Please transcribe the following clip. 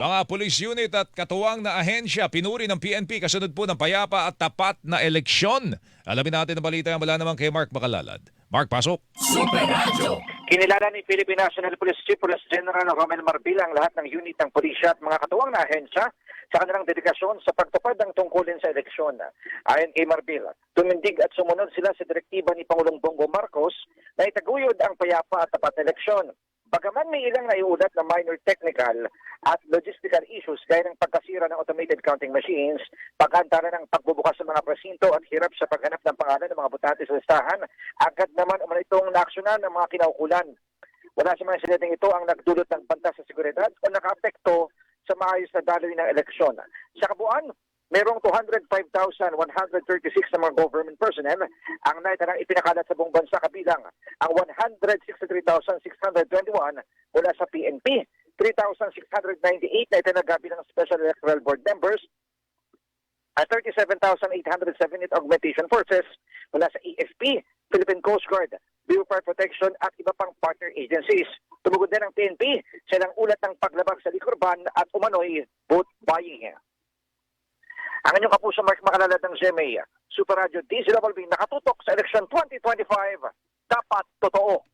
Mga police unit at katuwang na ahensya pinuri ng PNP kasunod po ng payapa at tapat na eleksyon. Alamin natin ang balita mula naman kay Mark Makalalad. Mark, pasok. Kinilala ni Philippine National Police Chief Police General Romel Marbil ang lahat ng unit ng pulisya at mga katuwang na ahensya sa kanilang dedikasyon sa pagtupad ng tungkulin sa eleksyon. Ayon kay Marbil, tumindig at sumunod sila sa direktiba ni Pangulong Bongo Marcos na itaguyod ang payapa at tapat na eleksyon. Bagaman may ilang naiulat na minor technical at logistical issues gaya ng pagkasira ng automated counting machines, pagkantara ng pagbubukas ng mga presinto at hirap sa paghanap ng pangalan ng mga botante sa listahan, agad naman umano itong naaksyonan ng mga kinaukulan. Wala sa mga insidenteng ito ang nagdulot ng banta sa seguridad o nakaapekto sa maayos na daloy ng eleksyon. Sa kabuuan, merong 205,136 na mga government personnel ang naitarang ipinakalat sa buong bansa kabilang ang 163,621 mula sa PNP, 3,698 na itinagabi ng Special Electoral Board members, at 37,878 augmentation forces mula sa EFP, Philippine Coast Guard, Bureau of Protection at iba pang partner agencies. Tumugod din ang PNP sa ilang ulat ng paglabag sa likurban at umano'y vote buying. Ang inyong kapuso Mark Makalalad ng GMA, Super Radio DZWB nakatutok sa election 2025. ダパットと